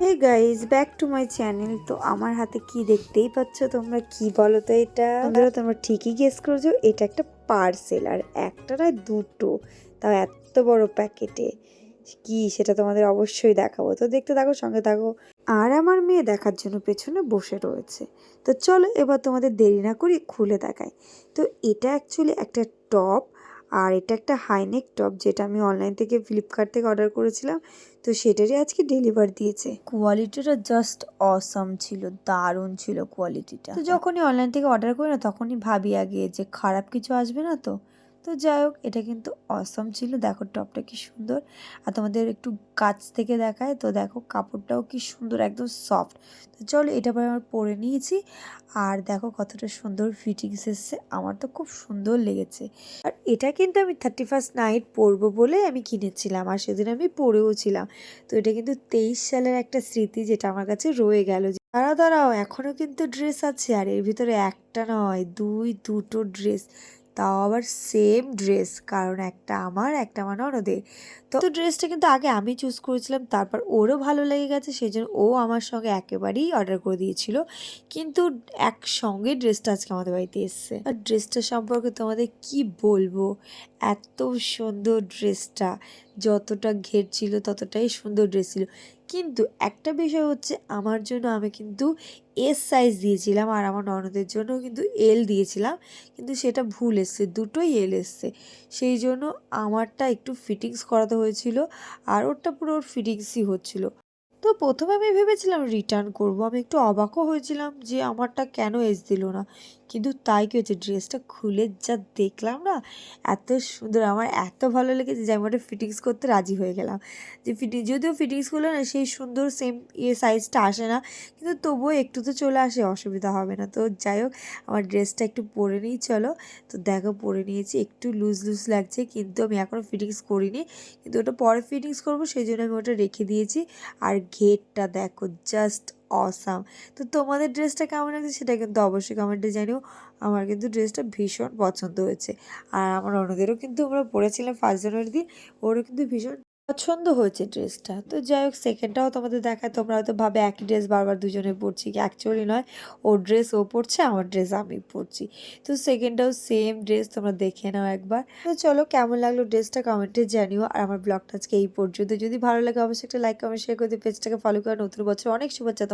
Hey guys back to my channel তো আমার হাতে কি দেখতেই পাচ্ছ? তোমরা কি বলো তো এটা? বন্ধুরা, তোমরা ঠিকই গেস করেছ, এটা একটা পার্সেল আর একটা নয়, দুটো। তাও এত বড় প্যাকেটে কি, সেটা তোমাদের অবশ্যই দেখাবো। তো দেখতে থাকো, সঙ্গে থাকো। আর আমার মেয়ে দেখার জন্য পেছনে বসে রয়েছে। তো চলো, এবার তোমাদের দেরি না করি খুলে দেখাই। তো এটা অ্যাকচুয়ালি একটা টপ আর এটা একটা হাইনেক টপ যেটা আমি অনলাইন থেকে ফ্লিপকার্ট থেকে অর্ডার করেছিলাম, তো সেটারই আজকে ডেলিভার দিয়েছে। কোয়ালিটিটা জাস্ট অসাম ছিল, দারুণ ছিল কোয়ালিটিটা তো যখনই অনলাইন থেকে অর্ডার করি না, তখনই ভাবি আগে যে খারাপ কিছু আসবে না তো। তো যাই হোক, এটা কিন্তু অসম ছিল। দেখো, টপটা কি সুন্দর। আর তোমাদের একটু কাছ থেকে দেখায়, তো দেখো, কাপড়টাও কি সুন্দর, একদম সফট তো চলো, এটা পরে আমার পরে নিয়েছি। আর দেখো, কতটা সুন্দর ফিটিংস এসছে। আমার তো খুব সুন্দর লেগেছে। আর এটা কিন্তু আমি থার্টি ফার্স্ট নাইট পরবো বলে আমি কিনেছিলাম, আর সেদিন আমি পরেও ছিলাম। তো এটা কিন্তু তেইশ সালের একটা স্মৃতি যেটা আমার কাছে রয়ে গেল। দাঁড়াও দাঁড়াও এখনও কিন্তু ড্রেস আছে। আর এর ভিতরে একটা নয়, দুই, দুটো ড্রেস তাও আবার সেম ড্রেস কারণ একটা আমার একটা আমার ননদের। তো ড্রেসটা কিন্তু আগে আমি চুজ করেছিলাম, তারপর ওরও ভালো লেগে গেছে সেই জন্য ও আমার সঙ্গে একেবারেই অর্ডার করে দিয়েছিল। কিন্তু একসঙ্গে ড্রেসটা আজকে আমাদের বাড়িতে এসছে। আর ড্রেসটা সম্পর্কে তোমাদের কি বলব? এত সুন্দর ড্রেসটা যতটা ঘের ছিল ততটাই সুন্দর ড্রেস ছিল। কিন্তু একটা বিষয় হচ্ছে আমার জন্য আমি কিন্তু এস সাইজ দিয়েছিলাম আর আমার ননদের জন্য কিন্তু এল দিয়েছিলাম। কিন্তু সেটা ভুল এসছে, দুটোই এল এসছে। সেই জন্য আমারটা একটু ফিটিংস করাতে হয়েছিল আর ওরটা পুরো ওর ফিটিংসই হচ্ছিল। তো প্রথমে আমি ভেবেছিলাম রিটার্ন করব। আমি একটু অবাকও হয়েছিলাম যে আমারটা কেন এস দিল না। কিন্তু তাই কি হচ্ছে ড্রেসটা খুলে যা দেখলাম না, এত সুন্দর। আমার এত ভালো লেগেছে যে আমি ওটা ফিটিংস করতে রাজি হয়ে গেলাম। যে ফিটিং যদিও ফিটিংস করলে না, সেই সুন্দর সেম ইয়ে সাইজটা আসে না, কিন্তু তবুও একটু তো চলে আসে, অসুবিধা হবে না। তো যাই হোক, আমার ড্রেসটা একটু পরে নিই, চলো। তো দেখো, পরে নিয়েছি। একটু লুজ লুজ লাগছে, কিন্তু আমি এখনও ফিটিংস করিনি। কিন্তু ওটা পরে ফিটিংস করব, সেই জন্য আমি ওটা রেখে দিয়েছি। আর ঘেরটা দেখো জাস্ট অসাম তো তোমাদের ড্রেসটা কেমন লাগছে সেটা কিন্তু অবশ্যই কমেন্টে জানিও। আমার কিন্তু ড্রেসটা ভীষণ পছন্দ হয়েছে। আর আমার অন্যদেরও কিন্তু আমরা পরেছিলাম ফার্স্ট জানুয়ারি দিন ওরও কিন্তু ভীষণ পছন্দ হয়েছে ড্রেসটা। তো যাই হোক সেকেন্ডটাও তোমাদের দেখায়, তোমরা হয়তো ভাবে একই ড্রেস বারবার দুজনে পরছি অ্যাকচুয়ালি নয়, ও ড্রেস ও পরছে, আমার ড্রেস আমি পরছি। তো সেকেন্ডটাও সেম ড্রেস, তোমরা দেখে নাও একবার। তো চলো, কেমন লাগল ড্রেসটা কমেন্টে জানিও। আর আমার ব্লগটা আজকে এই পর্যন্ত। যদি ভালো লাগে, অবশ্যই একটা লাইক কমেন্ট শেয়ার করে পেজটাকে ফলো করে। নতুন বছর অনেক শুভেচ্ছা